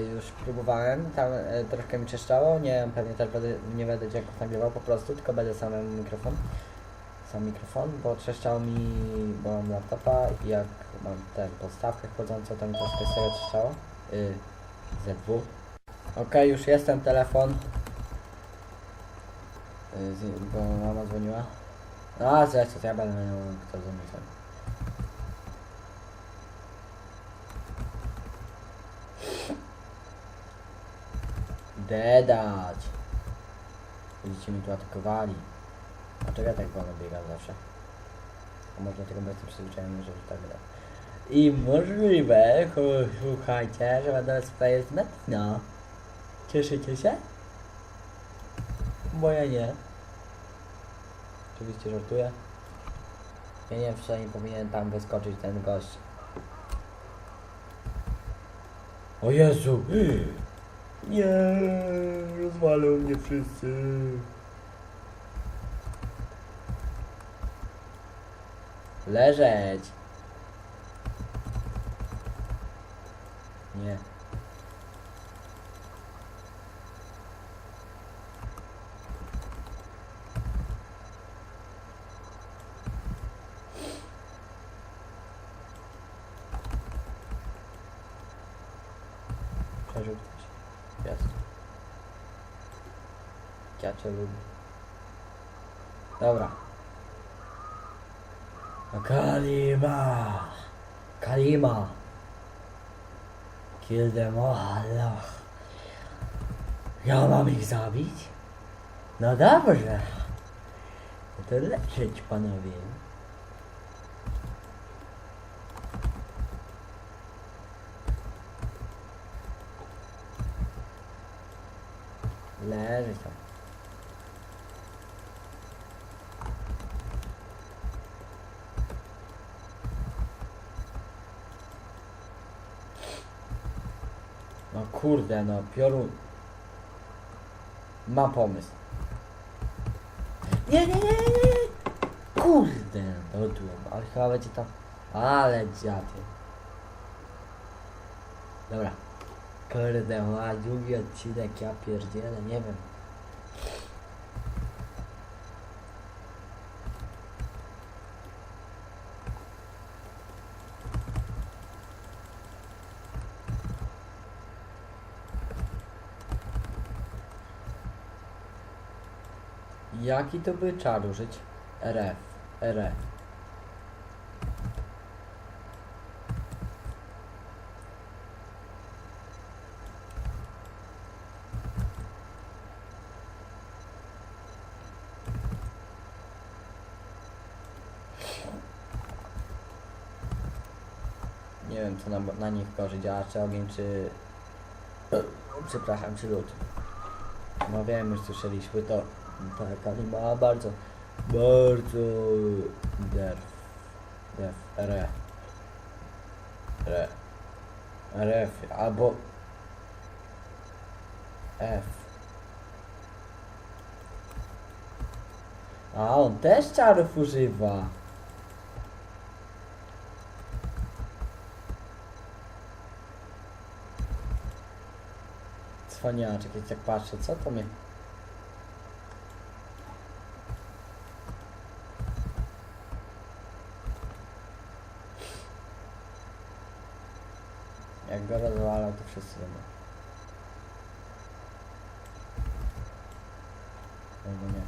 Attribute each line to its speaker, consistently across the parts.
Speaker 1: Już próbowałem, tam e, troszkę mi czyszczało, nie pewnie też będę, nie będę dźwięków nagrywał po prostu, tylko będę samym mikrofon. Sam mikrofon, bo trzeszczało mi, bo mam laptopa i jak mam tę podstawkę wchodzącą, to mi troszkę z tego trzeszczało. Y, ZW. Okej, już jestem, telefon. Y, z, bo mama dzwoniła. A, zresztą, to ja będę miał kto dzwoni. Dedać. Będziecie mi tu atakowali. Dlaczego ja tak wolno biegam zawsze? A może dlatego, bo jestem przyzwyczajony, że tak gra. I możliwe, słuchajcie, że będę z Player no. Cieszycie się? Bo ja nie. Oczywiście żartuję. Ja nie wiem, czy nie powinien tam wyskoczyć ten gość. O Jezu! Nie, rozwalą mnie wszyscy. Leżeć. Nie. Przeżył ktoś. Jest. Ja cię. Dobra. Kalima! Kalima! Kill them all. Ja mam ich zabić? No dobrze. No to leczyć panowie. Leży tam. No kurde, no piorun. Mam pomysł. Nie, nie, nie, nie. Kurde, dodłem, ale chyba będzie tam. Ale dziady. Dobra. Kurde, ma długi odcinek, ja pierdzielę, nie wiem. Jaki to by czar użyć? RF. RF. Nie wiem co na, na nich gorzej działa, czy ogień, czy... Przepraszam, czy lód. No wiem, już słyszeliśmy to. Tak, ale ma bardzo, bardzo def, def, re, re, ref, albo F. A on też czarów używa. Cwaniaczek, jak tak patrzę, co to mnie... Jak go rozwalał, to wszyscy będą. Albo nie.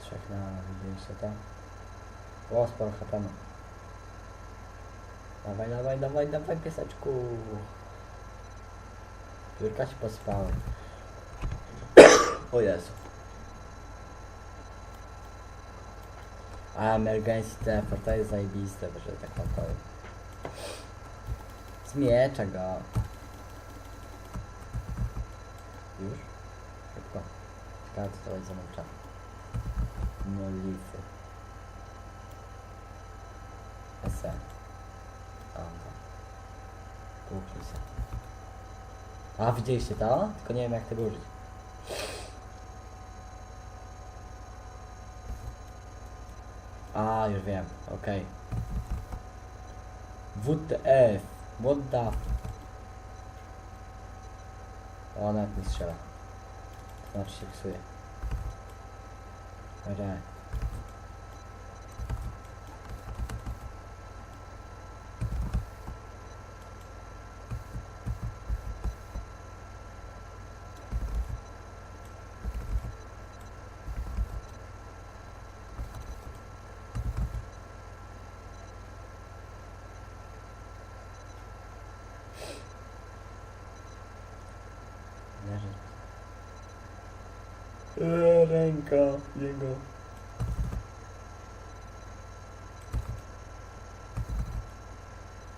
Speaker 1: Trzech na widzieliście to? O, sporo ma. Dawaj, dawaj, dawaj, dawaj, pieseczku. Piórka się pospały. o Jezu. A, emergency temper, to jest zajebiste, że tak wam powiem. Zmiecza go. Już? Szybko. Co to jest za męcza. Molify. SE. Anga. Półki się. A, widzieliście to? Tylko nie wiem jak tego użyć. A, już wiem, okej. WTF, what the... O, nawet nie strzela. To znaczy się psuje. Leży. Eee, ręka jego.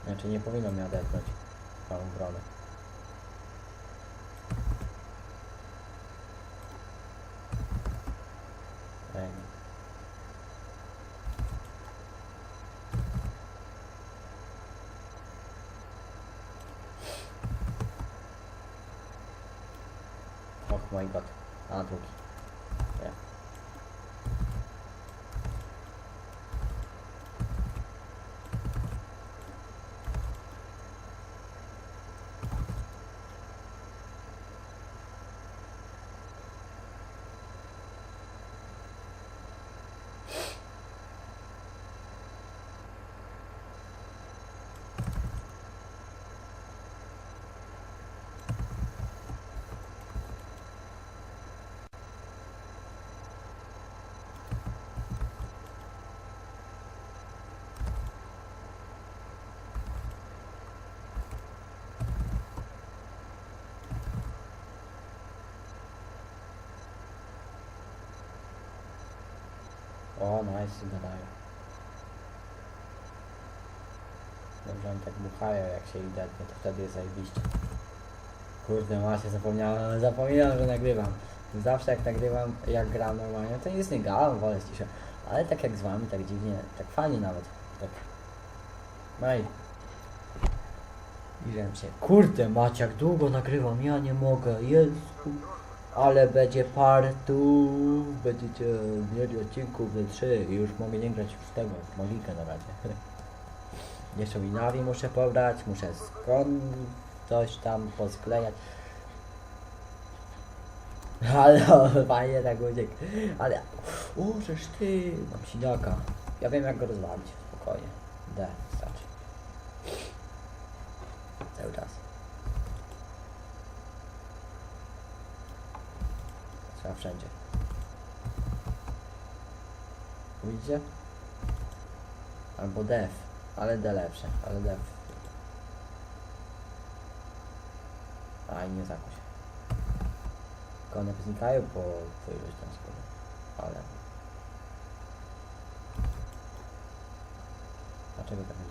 Speaker 1: Znaczy nie powinno mnie odepnąć tą bronę. Och my god. A, drugi. Nie. O, nice, gadają. Dobrze, oni tak buchają, jak się idę, to wtedy jest zajebiście. Kurde, właśnie zapomniałem, zapominam, że nagrywam. Zawsze jak nagrywam, jak gram normalnie, to nic nie gadam, wolę ciszę. Ale tak jak z wami, tak dziwnie, tak fajnie nawet. Tak. No i... Idę się. Kurde, Macie, jak długo nagrywam, ja nie mogę, Jezu. Ale będzie partu, będziecie mieli odcinków ze trzy i już mogę nie grać w tego, w Mogikę na razie. Jeszcze mi Navi muszę pobrać, muszę skąd coś tam posklejać. Ale fajnie tak uciekł. Ale, o, ty, mam siniaka. Ja wiem jak go rozwalić, spokojnie. D, starczy. Cały czas. Trzeba wszędzie. Widzicie? Albo def, ale D lepsze, ale def. A i nie zakuś. Tylko one znikają po, po ilość tam skóry. Ale... Dlaczego tak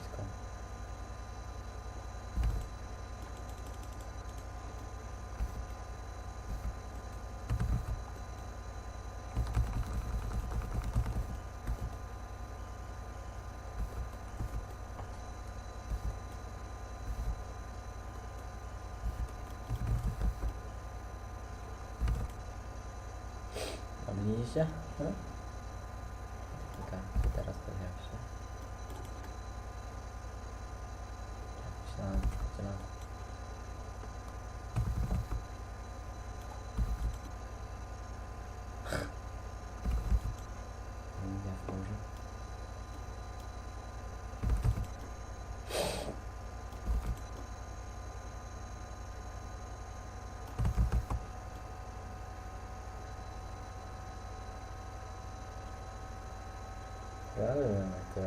Speaker 1: blisko? A widzieliście? No? Czekaj, to teraz pojawi się. Tak, Myślałem, że na... Wizja wchodzi.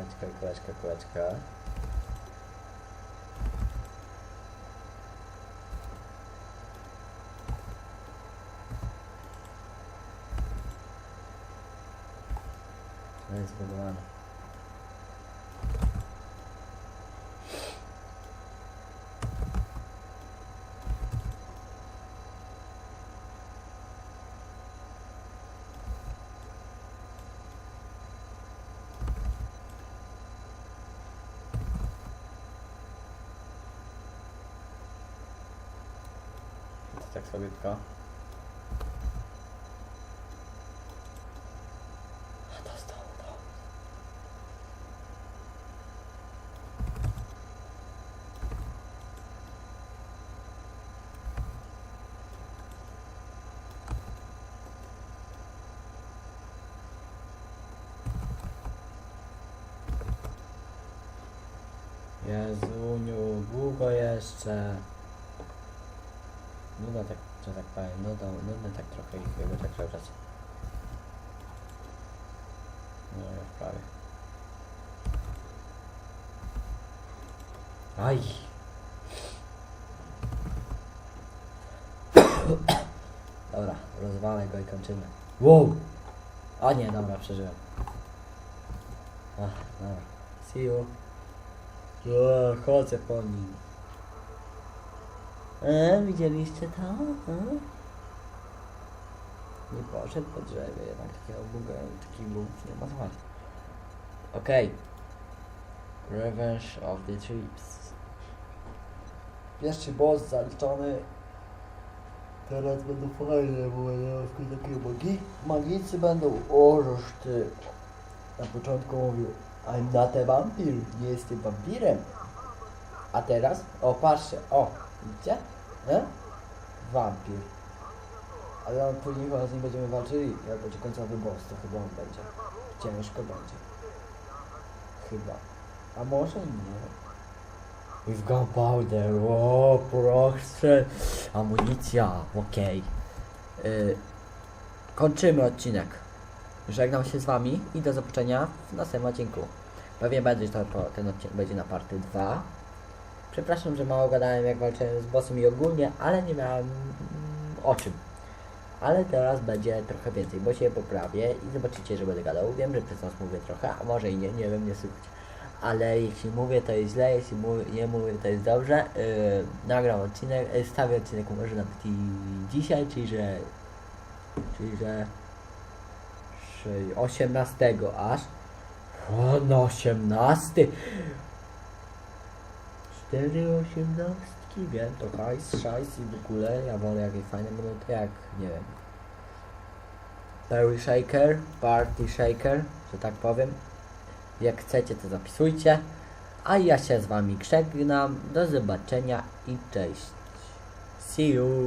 Speaker 1: Kółeczka, kółeczka, kółeczka. To jest zbudowane. tak sobie tylko. Dostał, no. Jezuniu, długo jeszcze. Nudno tak, że tak powiem, nudno, nudno tak trochę ich jego tak czas. No już prawie. Aj! Dobra, rozwalę go i kończymy. Wow! A nie, dobra, przeżyłem. Ach, dobra. See you. O, chodzę po nim. E, widzieliście to? E? Nie poszedł po drzewie, jednak takiego buga, takich bugów nie ma zwać. Okej. Revenge of the Troops. Pierwszy boss zaliczony. Teraz będą fajne, bo będą takie magi. Magicy będą. O, ty. Na początku mówił I'm not a vampire, nie jestem wampirem. A teraz, o patrzcie, o, widzicie? E? Wampir. Ale on później chyba z nim będziemy walczyli, jak będzie końcowy boss, to chyba on będzie. Ciężko będzie. Chyba. A może nie. We've gunpowder, o proszę. Amunicja, okej. Y, kończymy odcinek. Żegnam się z wami i do zobaczenia w następnym odcinku. Pewnie będzie to, ten odcinek będzie na party 2. Przepraszam, że mało gadałem jak walczyłem z bossem i ogólnie, ale nie miałem mm, o czym. Ale teraz będzie trochę więcej, bo się poprawię i zobaczycie, że będę gadał. Wiem, że przez nas mówię trochę, a może i nie, nie wiem, nie słychać. Ale jeśli mówię, to jest źle, jeśli mówię, nie mówię, to jest dobrze. Yy, nagram odcinek, yy, stawię odcinek może nawet i dzisiaj, czyli że... Czyli że... Czyli 18 aż. O, na 18! Cztery osiemnastki, wiem, to hajs, szajs i w ogóle, ja wolę jakieś fajne to jak, nie wiem. Perry Shaker, Party Shaker, że tak powiem. Jak chcecie, to zapisujcie. A ja się z wami żegnam. Do zobaczenia i cześć. See you.